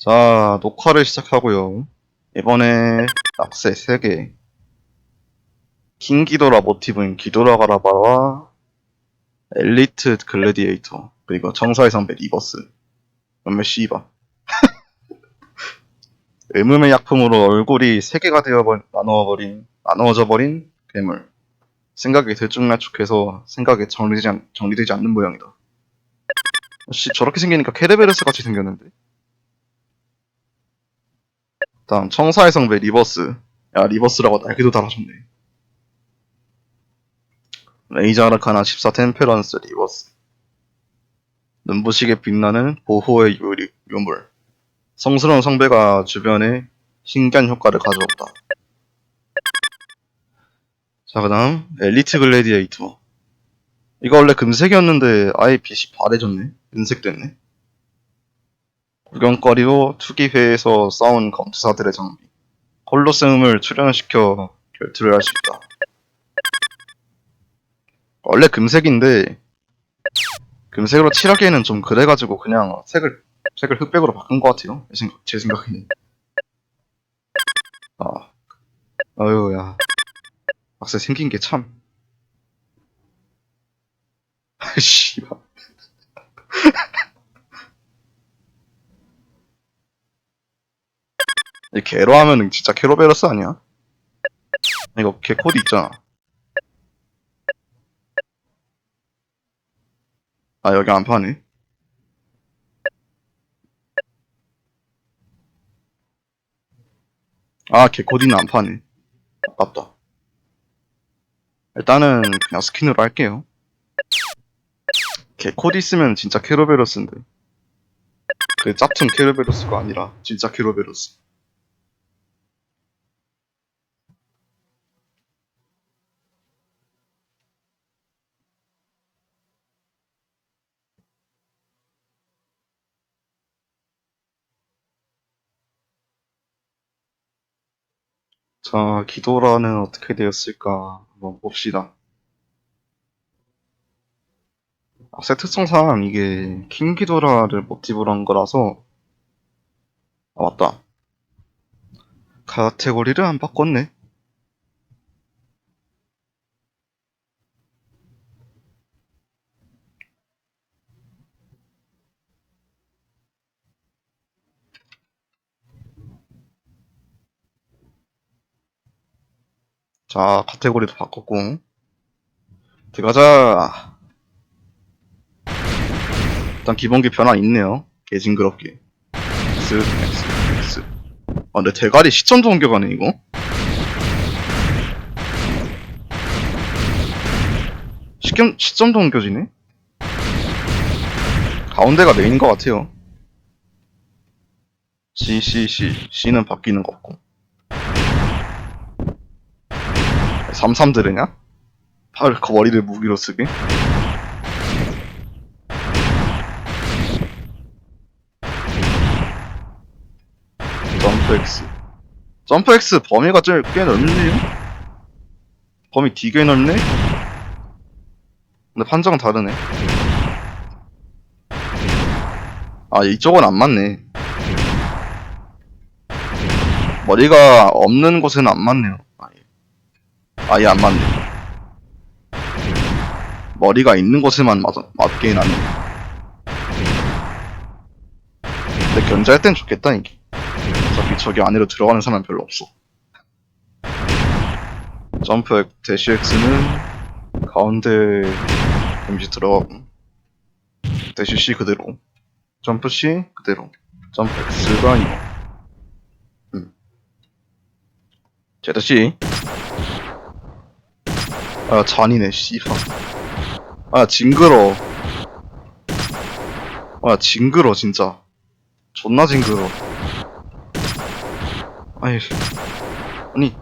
자, 녹화를 시작하고요. 이번에 낙세 3개. 킹 기도라 모티브인 기도라 가라바와 엘리트 글래디에이터 그리고 정사의 선배 리버스. 몇몇 씨바. 의문의 약품으로 얼굴이 3개가 되어 나누어버린 나누어져 버린 괴물. 생각이 들쭉날쭉해서 생각이 정리되지, 않, 정리되지 않는 모양이다. 씨 저렇게 생기니까 케르베르스 같이 생겼는데 다음 청사의 성배 리버스. 야 리버스라고 날개도 달아줬네. 레이저 아르카나 14 템페런스 리버스. 눈부시게 빛나는 보호의 유리, 유물. 성스러운 성배가 주변에 신기한 효과를 가져온다. 자 그 다음 엘리트 글래디에이터. 이거 원래 금색이었는데 아예 빛이 바래졌네. 은색 됐네 구경거리로 투기회에서 싸운 검투사들의 장비 콜로세움을 출연시켜 결투를 할 수 있다. 원래 금색인데 금색으로 칠하기에는 좀 그래가지고 그냥 색을 색을 흑백으로 바꾼 것 같아요. 제, 생각, 제 생각에는. 아 어휴 야. 박사 생긴 게 참. 이 개로 하면은 진짜 캐로베러스 아니야? 이거 개 코드 있잖아. 아 여기 안 파네. 아 개코디는 안 파네. 아깝다. 일단은 그냥 스킨으로 할게요. 개코디 있으면 진짜 캐로베러스인데. 그 짭퉁 캐로베러스가 아니라 진짜 캐로베러스. 자, 기도라는 어떻게 되었을까 한번 봅시다. 아, 세 특성상 이게 킹 기도라를 모티브로 한 거라서 아 맞다. 카테고리를 안 바꿨네. 자, 카테고리도 바꿨고. 들어가자. 일단 기본기 변화 있네요. 개 징그럽게. X, X, X. 아, 근데 대가리 시점도 옮겨가네, 이거. 시점, 시점도 옮겨지네? 가운데가 메인인 것 같아요. C, C, C. C는 바뀌는 거 없고. 33 들으냐? 팔, 그 머리를 무기로 쓰게? 점프 X. 점프 X 범위가 좀 꽤 넓네요? 범위 되게 넓네? 근데 판정은 다르네. 아, 이쪽은 안 맞네. 머리가 없는 곳에는 안 맞네요. 아예. 안 맞네. 머리가 있는 곳에만 맞, 맞게 나네. 근데 견제할 땐 좋겠다, 이게. 어차피 저기 안으로 들어가는 사람 별로 없어. 점프 대시 X는 가운데 잠시 들어가고 대시 C 그대로 점프 C 그대로 점프 X가 이거 음. 제다 C 아 잔이네 씨발. 아 징그러 아 징그러 진짜. 존나 징그러 아이 아니.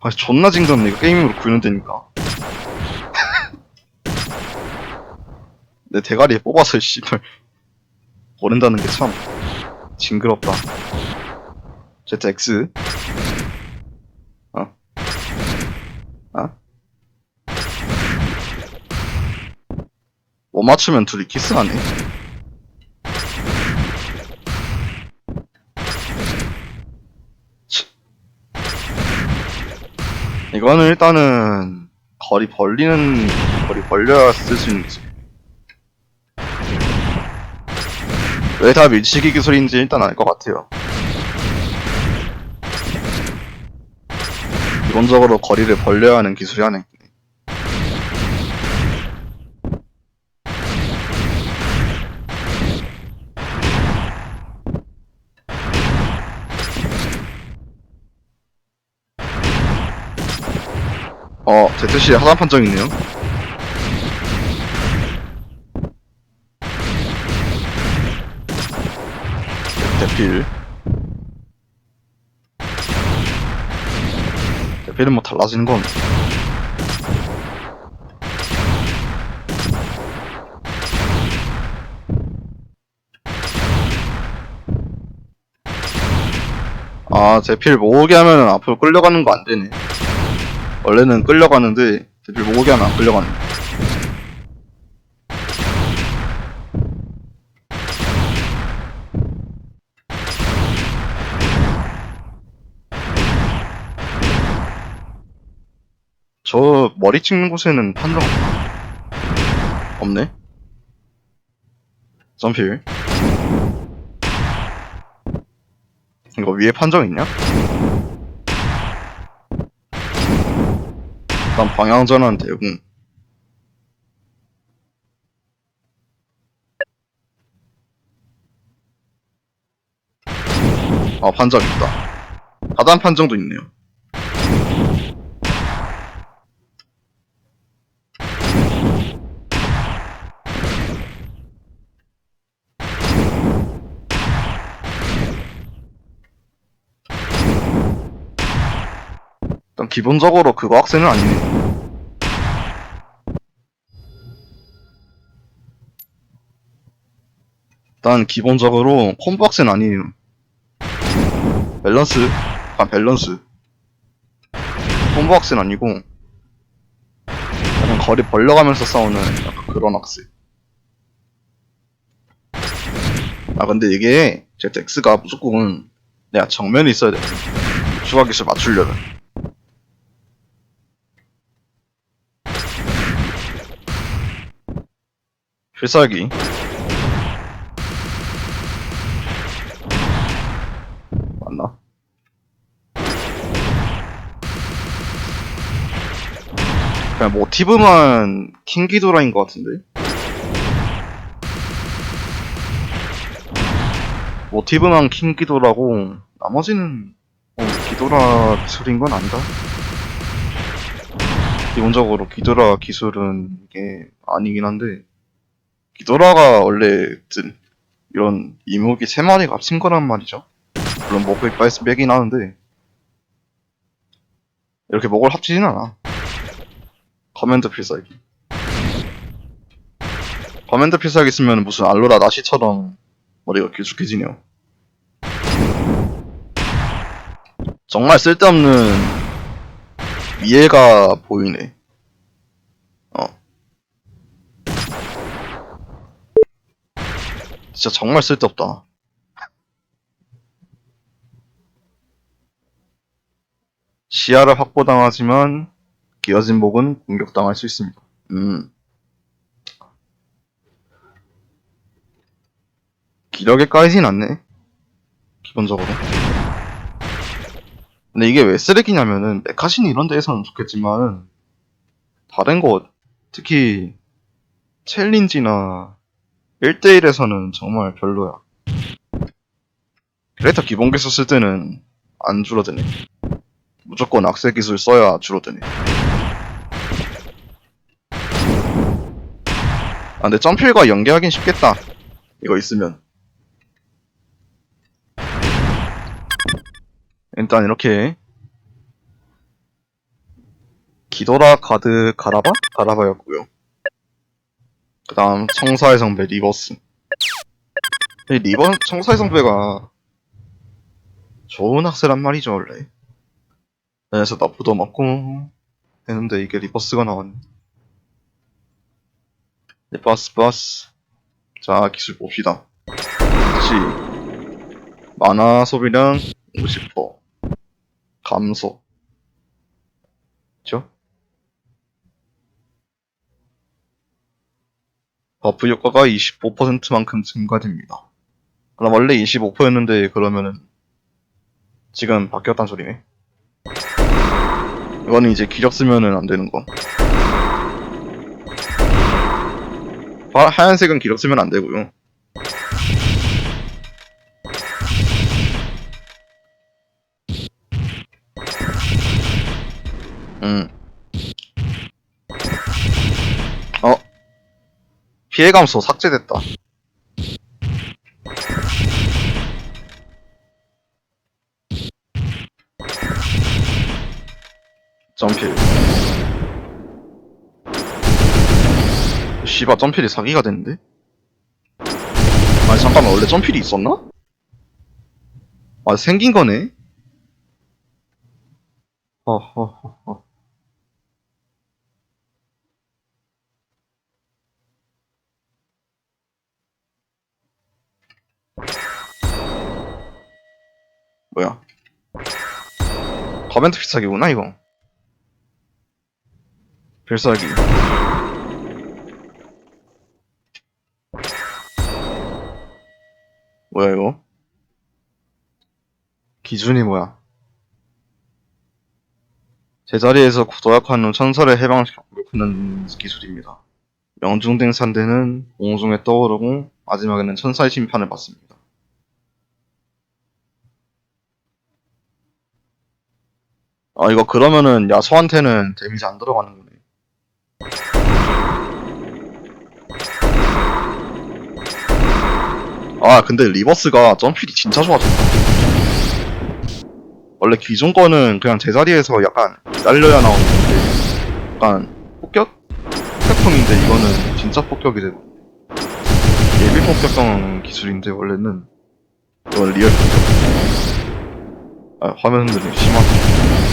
아 존나 징그럽네 이거 게임으로 구현되니까. 내 대가리에 뽑아서 씨발. 보낸다는 게 참 징그럽다. ZX 아. 뭐 맞추면 둘이 키스하네. 이거는 일단은 거리 벌리는 거리 벌려야 쓸 수 있는 기술. 왜다 밀치기 기술인지 일단 알 것 같아요. 기본적으로 거리를 벌려야 하는 기술이 하나 있네. 어, ZC 하단 판정 있네요. 대필. 대필은 뭐 달라지는 건. 아, 대필 모으게 하면은 앞으로 끌려가는 거 안 되네. 원래는 끌려가는데 대필 모으게 하면 안 끌려가네. 저 머리 찍는 곳에는 판정? 없네. 점필. 이거 위에 판정 있냐? 일단 방향 전환 대공. 아 판정 있다. 하단 판정도 있네요. 일단 기본적으로 그거 학생은 아니네. 일단 기본적으로 콤보 학생은 아니에요. 밸런스, 약간 밸런스. 콤보 학생은 아니고 약간 거리 벌려가면서 싸우는 약간 그런 학생. 아 근데 이게 ZX가 무조건 내가 정면에 있어야 돼. 추가 기술 맞추려면. 필살기 맞나? 그냥 모티브만 킹기도라인 것 같은데? 모티브만 킹기도라고 나머지는 어, 기도라 기술인 건 아니다. 기본적으로 기도라 기술은 이게 아니긴 한데 기도라가 원래 진- 이런 이목이 세 마리가 합친 거란 말이죠. 물론 목을 빠이스 빼긴 하는데 이렇게 목을 합치진 않아. 커맨드 필살기. 커맨드 필살기 쓰면 무슨 알로라 나시처럼 머리가 길쭉해지네요. 정말 쓸데없는 위해가 보이네. 진짜 정말 쓸데없다. 시야를 확보당하지만 기어진 목은 공격당할 수 있습니다. 음. 기력에 까이진 않네. 기본적으로. 근데 이게 왜 쓰레기냐면은 메카신 이런 데에서는 좋겠지만 다른 곳 특히 챌린지나 1대1에서는 정말 별로야. 그레이터 기본 기술 쓸 때는 안 줄어드네. 무조건 악세 기술 써야 줄어드네. 아, 근데 점필과 연계하긴 쉽겠다. 이거 있으면. 일단 이렇게 기도라 가드 가라바? 가라바였고요. 그 다음 청사의 성배 리버스. 이 리버 청사의 성배가 좋은 학세란 말이죠 원래. 그래서 나쁘도 먹고 했는데 이게 리버스가 나왔네. 리버스 버스. 자 기술 봅시다. 다시 만화 소비량 50% 감소. 그쵸? 버프 효과가 25%만큼 증가됩니다. 그럼 원래 25%였는데 그러면은 지금 바뀌었단 소리네. 이거는 이제 기력 쓰면은 안 되는 거. 파- 하얀색은 기력 쓰면 안 되고요. 피해 감소 삭제됐다. 점필. 씨바 점필이 사기가 됐는데? 아니 잠깐만 원래 점필이 있었나? 아 생긴 거네? 어허허허 뭐야? 커멘트 필살기구나 이거. 필살기. 뭐야 이거? 기준이 뭐야? 제자리에서 도약한 후 천사를 해방시켜 공격하는 기술입니다. 명중된 상대는 공중에 떠오르고 마지막에는 천사의 심판을 받습니다. 아 이거 그러면은 야소한테는 데미지 안 들어가는 거네. 아 근데 리버스가 점필이 진짜 좋아졌다. 원래 기존 거는 그냥 제자리에서 약간 날려야 나오는 건데 약간 폭격? 폭격형인데 이거는 진짜 폭격이 되고 예비 폭격형 기술인데 원래는 이건 리얼 폭격 아 화면 흔들림 심하다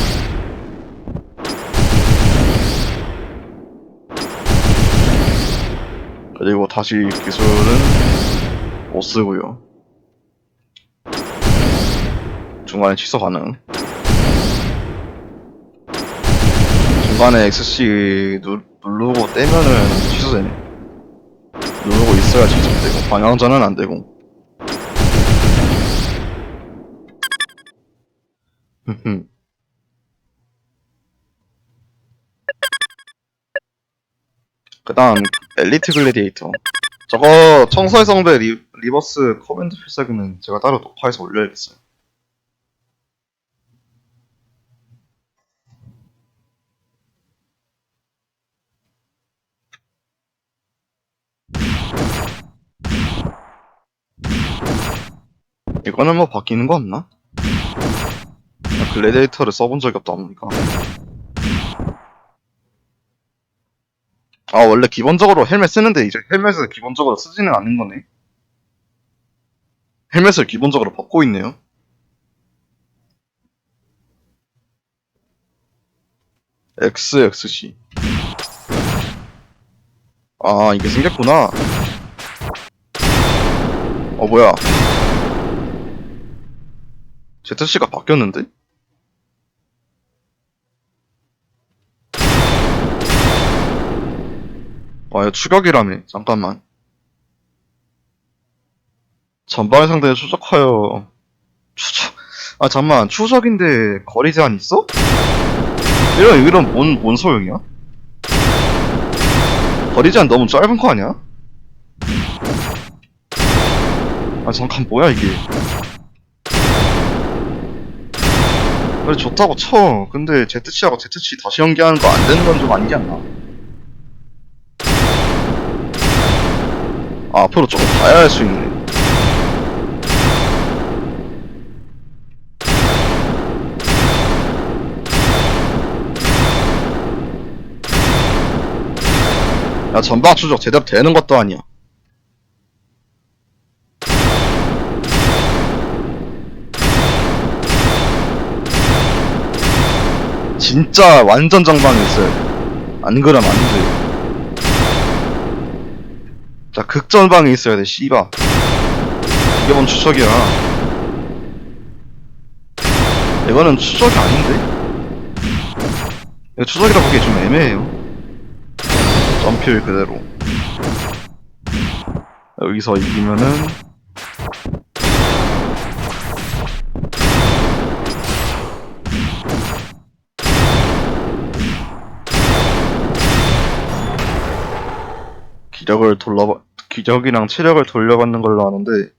그리고 다시 기술은 못 쓰고요 중간에 취소 가능. 중간에 XC 누, 누르고 떼면은 취소되네. 누르고 있어야 취소되고 방향전은 안 되고. 흠흠. 그 다음 엘리트 글래디에이터. 저거 청소의 성배 리, 리버스 커맨드 필살기는 제가 따로 녹화해서 올려야겠어요. 이거는 뭐 바뀌는 거 없나? 나 글래디에이터를 써본 적이 없다 보니까 아 원래 기본적으로 헬멧 쓰는데 이제 헬멧을 기본적으로 쓰지는 않는 거네. 헬멧을 기본적으로 벗고 있네요. XXC 아 이게 생겼구나. 어 뭐야. ZC가 바뀌었는데? 아, 이거 추격이라며. 잠깐만. 전방의 상대에 추적하여. 추적. 아, 잠만. 추적인데 거리 제한 있어? 이런, 이런, 뭔, 뭔 소용이야? 거리 제한 너무 짧은 거 아니야? 아, 잠깐, 뭐야, 이게. 그래 좋다고 쳐. 근데 ZC하고 ZC 다시 연계하는 거 안 되는 건 좀 아니지 않나? 아, 앞으로 조금 봐야 할 수 있네. 야, 전방 추적 제대로 되는 것도 아니야. 진짜 완전 정방에 있어요. 안 그러면 안 돼. 자, 극전방에 있어야 돼, 씨바. 이게 뭔 추적이야. 이거는 추적이 아닌데? 이거 추적이라 보기 좀 애매해요. 점필 그대로. 여기서 이기면은 기력을 돌려 기력이랑 체력을 돌려받는 걸로 아는데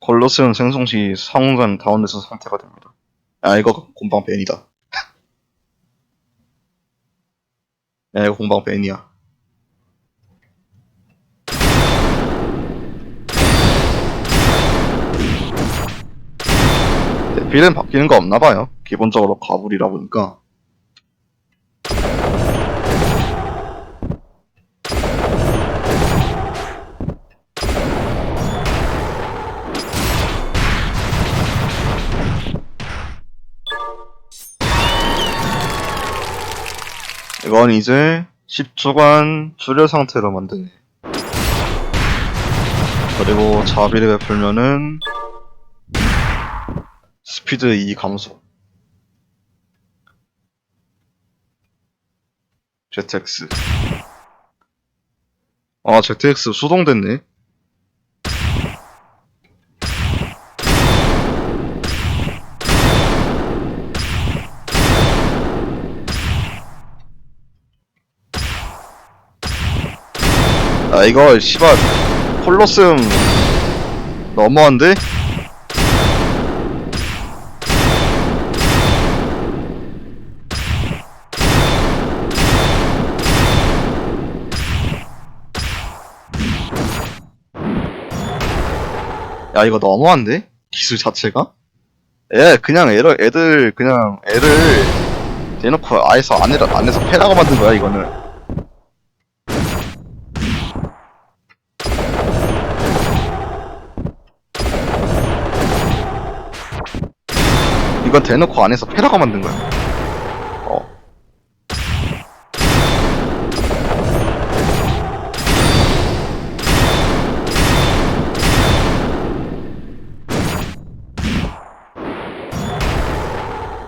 걸로세움 생성 시 상호간 다운돼서 상태가 됩니다. 아 이거 공방 벤이다. 야 이거 공방 벤이야. 네, 빌은 바뀌는 거 없나 봐요. 기본적으로 가불이라 보니까. 이건 이제 10초간 출혈 상태로 만드네. 그리고 자비를 베풀면은 스피드 2 감소. ZX. 아, ZX 수동됐네. 아, 이거, 씨발, 콜로세움, 너무한데? 이거 너무한데? 기술 자체가? 애, 그냥 애를, 애들, 그냥 애를 대놓고 아에서 안에서, 안에서 패라고 만든 거야, 이거는. 이건 대놓고 안에서 패라고 만든 거야.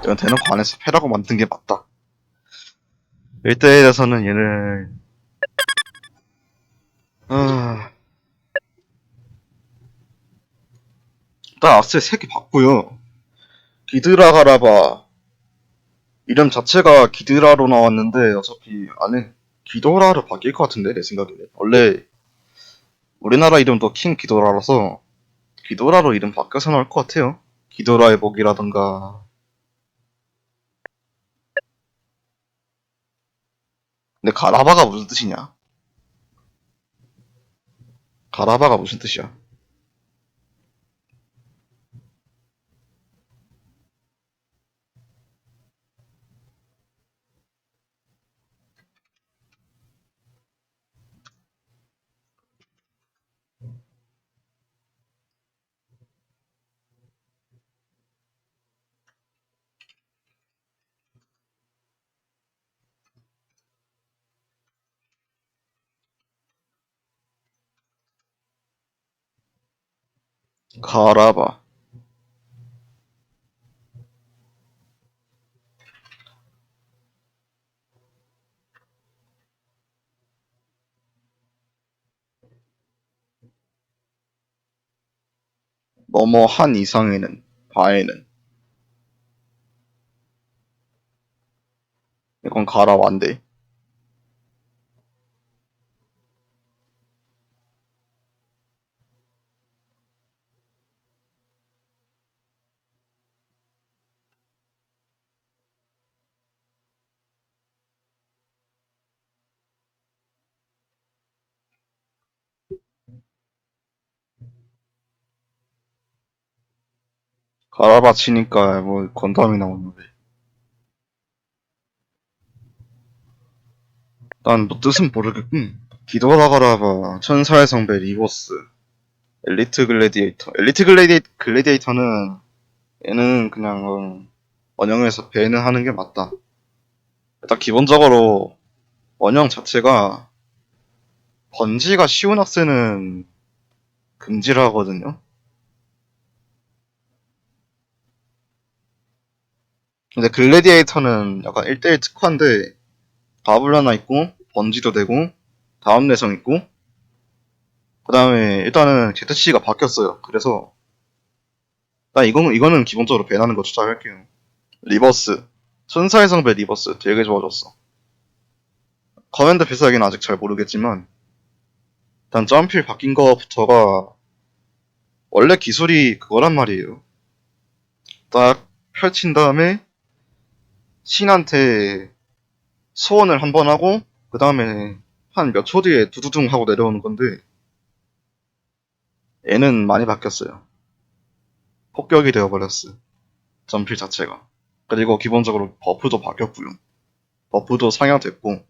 이건 대놓고 안에서 패라고 만든 게 맞다. 1대1에서는 얘를, 아, 일단 아스트 3개 봤고요. 기드라 가라바. 이름 자체가 기드라로 나왔는데 어차피 안에 기도라로 바뀔 것 같은데 내 생각에는. 원래 우리나라 이름도 킹 기도라라서 기도라로 이름 바뀌어서 나올 것 같아요. 기도라의 복이라던가 근데 가라바가 무슨 뜻이냐? 가라바가 무슨 뜻이야 가라바 뭐뭐 한 이상에는 바에는. 이건 가라반데 가라바 치니까 뭐 건담이 나오는데. 난 뭐 뜻은 모르겠군. 기도라 가라바 천사의 성배 리보스. 엘리트 글래디에이터. 엘리트 글래디, 글래디에이터는 얘는 그냥 어, 원형에서 배는 하는 게 맞다. 일단 기본적으로 원형 자체가 번지가 쉬운 학생은 금지를 하거든요 근데 글래디에이터는 약간 1대1 특화인데 바블 하나 있고 번지도 되고 다음 내성 있고 그 다음에 일단은 ZC가 바뀌었어요. 그래서 나 이건 이거는 기본적으로 배나는 거 추천할게요. 리버스 천사의 성배 리버스 되게 좋아졌어. 커맨드 비싸긴 아직 잘 모르겠지만 일단 점필 바뀐 거부터가 원래 기술이 그거란 말이에요. 딱 펼친 다음에 신한테 소원을 한 번 하고 그 다음에 한 몇 초 뒤에 두두둥 하고 내려오는 건데 얘는 많이 바뀌었어요. 폭격이 되어버렸어. 점필 자체가. 그리고 기본적으로 버프도 바뀌었고요. 버프도 상향됐고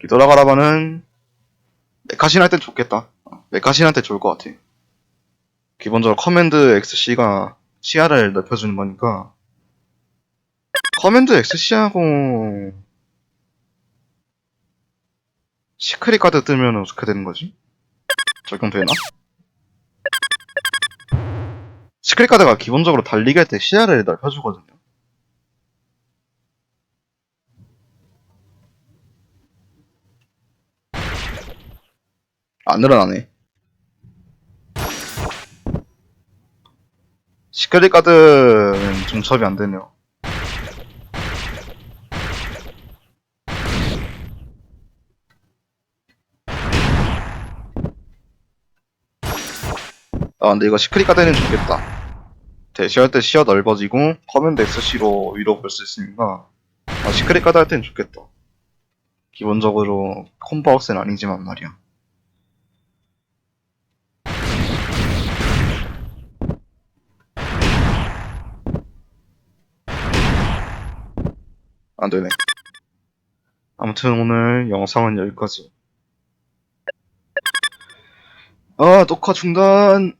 리더라가라바는 메카신 할 땐 좋겠다. 어, 메카신 할때 좋을 것 같아. 기본적으로 커맨드 XC가 시야를 넓혀주는 거니까 커맨드 XC하고 시크릿 카드 뜨면 어떻게 되는 거지? 적용되나? 시크릿 카드가 기본적으로 달리기 할때 시야를 넓혀주거든요. 안 늘어나네. 시크릿 카드는 중첩이 안 되네요. 아 근데 이거 시크릿 카드는 좋겠다. 대시할 때 시야 넓어지고 커맨드 SC로 위로 볼 수 있으니까 아, 시크릿 카드 할땐 좋겠다. 기본적으로 콤보하우스는 아니지만 말이야. 안 되네. 아무튼 오늘 영상은 여기까지. 아, 녹화 중단.